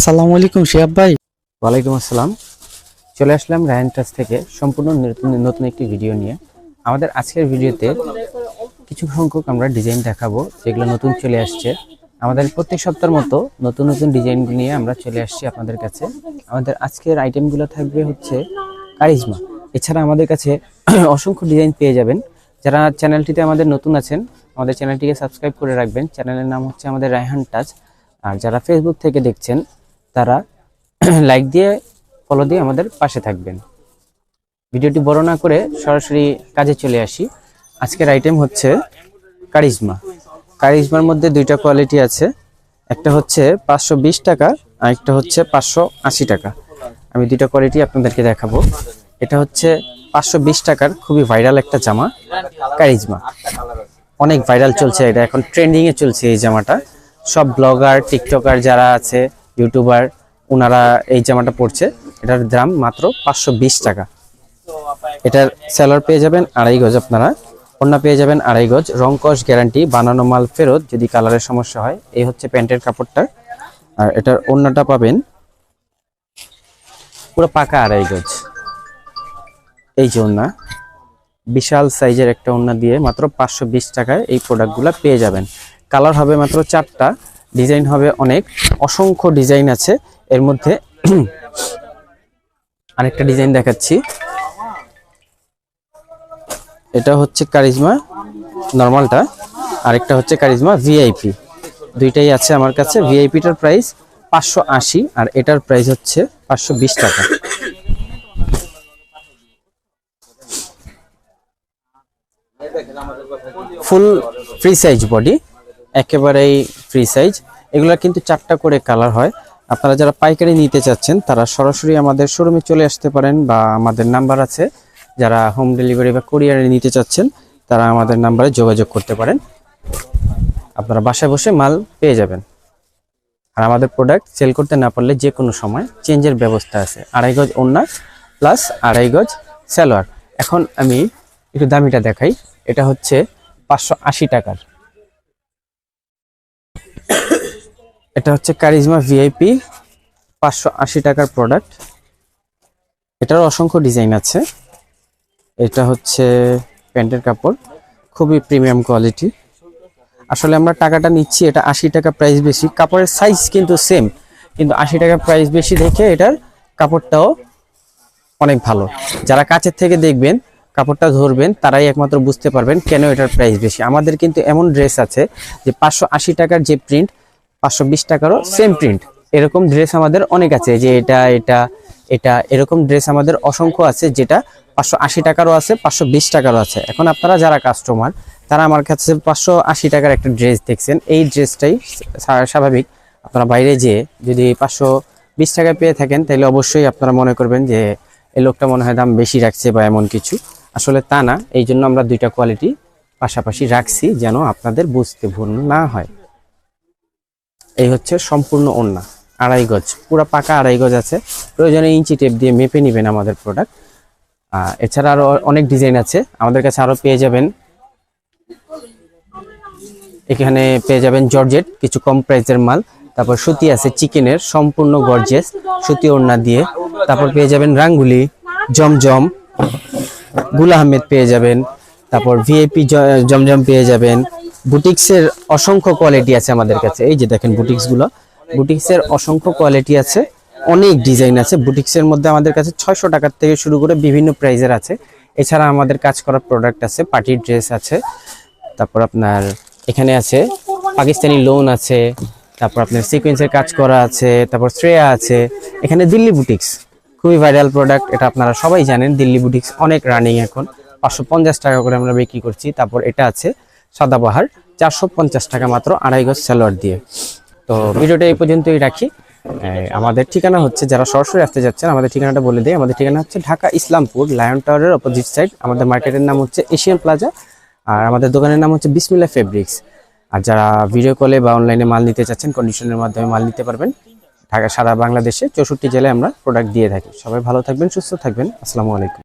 আসসালামু আলাইকুম শিহাব ভাই। ওয়ালাইকুম আসসালাম। চলে আসলাম রায়ন টাচ থেকে সম্পূর্ণ নতুন নতুন একটি ভিডিও নিয়ে। আমাদের আজকের ভিডিওতে কিছু সংখ্যক আমরা ডিজাইন দেখাবো, যেগুলো নতুন চলে আসছে। আমাদের প্রত্যেক সপ্তাহের মতো নতুন নতুন ডিজাইন নিয়ে আমরা চলে আসছি আপনাদের কাছে। আমাদের আজকের আইটেমগুলো থাকবে হচ্ছে কারিজমা। এছাড়া আমাদের কাছে অসংখ্য ডিজাইন পেয়ে যাবেন। যারা চ্যানেলটিতে আমাদের নতুন আছেন, আমাদের চ্যানেলটিকে সাবস্ক্রাইব করে রাখবেন। চ্যানেলের নাম হচ্ছে আমাদের রায়হান টাচ আর যারা ফেসবুক থেকে দেখছেন তারা লাইক দিয়ে ফলো দিয়ে আমাদের পাশে থাকবেন। ভিডিওটি বড় না করে সরাসরি কাজে চলে আসি। আজকের আইটেম হচ্ছে কারিজমা কারিজমার মধ্যে দুইটা কোয়ালিটি আছে। একটা হচ্ছে পাঁচশো বিশ টাকা, আর একটা হচ্ছে পাঁচশো আশি টাকা। আমি দুইটা কোয়ালিটি আপনাদেরকে দেখাবো। এটা হচ্ছে পাঁচশো বিশ টাকার খুবই ভাইরাল একটা জামা কারিজমা অনেক ভাইরাল চলছে এটা। এখন ট্রেন্ডিংয়ে চলছে এই জামাটা। সব ব্লগার টিকটকার যারা আছে ইউটিউবার ওনারা এই জামাটা পরছে। এটার দাম মাত্র পাঁচশো বিশ টাকা। এটার সেলার পেয়ে যাবেন আড়াই গজ আপনারা। ওড়না পেয়ে যাবেন আড়াই গজ। রং কস গ্যারান্টি বানানো মাল ফেরত যদি কালারের সমস্যা হয়। এই হচ্ছে প্যান্টের কাপড়টা আর এটার ওড়নাটা পাবেন পুরো পাকা আড়াই গজ। এই যে ওড়না। বিশাল সাইজের একটা ওড়না দিয়ে মাত্র পাঁচশো বিশ টাকায় এই প্রোডাক্টগুলো পেয়ে যাবেন। কালার হবে মাত্র চারটা। ডিজাইন হবে অনেক, অসংখ্য ডিজাইন আছে। এর মধ্যে আরেকটা ডিজাইন দেখাচ্ছি। এটা হচ্ছে কারিজমা, নর্মালটা। আরেকটা হচ্ছে কারিজমা ভিআইপি। দুইটাই আছে আমার কাছে। ভিআইপিটার প্রাইস পাঁচশো আশি আর এটার প্রাইস হচ্ছে পাঁচশো বিশ টাকা। Full free size body. একেবারেই ফ্রি সাইজ এগুলো কিন্তু চারটা করে কালার হয়। আপনারা যারা পাইকারি নিতে চাচ্ছেন, তারা সরাসরি আমাদের শোরুমে চলে আসতে পারেন বা আমাদের নাম্বার আছে। যারা হোম ডেলিভারি বা কুরিয়ারে নিতে চাচ্ছেন, তারা আমাদের নাম্বারে যোগাযোগ করতে পারেন। আপনারা বাসায় বসে মাল পেয়ে যাবেন। আর আমাদের প্রোডাক্ট সেল করতে না পারলে যে কোনো সময় চেঞ্জের ব্যবস্থা আছে। আড়াই গজ ওড়না প্লাস আড়াই গজ সালোয়ার। এখন আমি একটু দামিটা দেখাই। এটা হচ্ছে পাঁচশো আশি টাকার। এটা হচ্ছে কারিজমা ভিআইপি পাঁচশো আশি টাকার প্রোডাক্ট এটার অসংখ্য ডিজাইন আছে। এটা হচ্ছে প্যান্টের কাপড়, খুবই প্রিমিয়াম কোয়ালিটি আসলে আমরা টাকাটা নিচ্ছি, এটা আশি টাকা প্রাইস বেশি। কাপড়ের সাইজ কিন্তু সেম কিন্তু আশি টাকা প্রাইস বেশি দেখে এটার কাপড়টাও অনেক ভালো। যারা কাছের থেকে দেখবেন, কাপড়টা ধরবেন, তারাই একমাত্র বুঝতে পারবেন কেন এটার প্রাইস বেশি। আমাদের কিন্তু এমন ড্রেস আছে যে পাঁচশো আশি টাকার যে প্রিন্ট পাঁচশো বিশ টাকারও সেম প্রিন্ট এরকম ড্রেস আমাদের অনেক আছে, যে এটা এটা এটা, এরকম ড্রেস আমাদের অসংখ্য আছে, যেটা পাঁচশো আশি টাকারও আছে, পাঁচশো বিশ টাকারও আছে। এখন আপনারা যারা কাস্টমার তারা আমার কাছে পাঁচশো আশি টাকার একটা ড্রেস দেখছেন। এই ড্রেসটাই স্বা- স্বাভাবিক। আপনারা বাইরে যেয়ে যদি পাঁচশো বিশ টাকায় পেয়ে থাকেন, তাহলে অবশ্যই আপনারা মনে করবেন যে এই লোকটা মনে হয় দাম বেশি রাখছে বা এমন কিছু। আসলে তা না, এই জন্য আমরা দুইটা কোয়ালিটি পাশাপাশি রাখছি, যেন আপনাদের বুঝতে ভুল না হয়। এই হচ্ছে সম্পূর্ণ ওন্না আড়াই গজ, পুরো পাকা আড়াই গজ আছে। প্রয়োজনে ইঞ্চি টেপ দিয়ে মেপে নেবেন আমাদের প্রোডাক্ট এছাড়া আরও অনেক ডিজাইন আছে, আমাদের কাছে আরও পেয়ে যাবেন। এখানে পেয়ে যাবেন জর্জেট, কিছু কম প্রাইসের মাল, তারপর সুতি আছে চিকেনের, সম্পূর্ণ গর্জেস সুতি ওড়না দিয়ে। তারপর পেয়ে যাবেন রাঙ্গুলি, জমজম, গুল আহমেদ পেয়ে যাবেন। তারপর ভিআইপি জমজম পেয়ে যাবেন। বুটিক্সের অসংখ্য কোয়ালিটি আছে আমাদের কাছে। এই যে দেখেন বুটিক্সগুলো বুটিক্সের অসংখ্য কোয়ালিটি আছে। অনেক ডিজাইন আছে। বুটিক্সের মধ্যে আমাদের কাছে ছয়শো টাকার থেকে শুরু করে বিভিন্ন প্রাইজের আছে। এছাড়া আমাদের কাজ করা প্রোডাক্ট আছে পার্টি ড্রেস আছে। তারপর আপনার এখানে আছে, পাকিস্তানি লোন আছে। তারপর আপনার সিকোয়েন্সের কাজ করা আছে। তারপর শ্রেয়া আছে। এখানে দিল্লি বুটিক্স। খুবই ভাইরাল প্রোডাক্ট এটা আপনারা সবাই জানেন। দিল্লি বুটিক্স অনেক রানিং এখন। পাঁচশো পঞ্চাশ টাকা করে আমরা বিক্রি করছি। তারপর এটা আছে। সাদাবাহার, চারশো পঞ্চাশ টাকা মাত্র আড়াই গজ সালোয়ার দিয়ে। তো ভিডিওটা এই পর্যন্তই রাখি। আমাদের ঠিকানা হচ্ছে, যারা সরাসরি আসতে যাচ্ছেন, আমাদের ঠিকানাটা বলে দেয় আমাদের ঠিকানা হচ্ছে ঢাকা ইসলামপুর, লায়ন টাওয়ারের অপোজিট সাইড আমাদের মার্কেটের নাম হচ্ছে এশিয়ান প্লাজা। আর আমাদের দোকানের নাম হচ্ছে বিসমিল্লা ফেব্রিক্স। আর যারা ভিডিও কলে বা অনলাইনে মাল নিতে চাচ্ছেন কন্ডিশনের মাধ্যমে মাল নিতে পারবেন। ঢাকা সারা বাংলাদেশে চৌষট্টি জেলায় আমরা প্রোডাক্ট দিয়ে থাকি। সবাই ভালো থাকবেন, সুস্থ থাকবেন। আসসালামু আলাইকুম।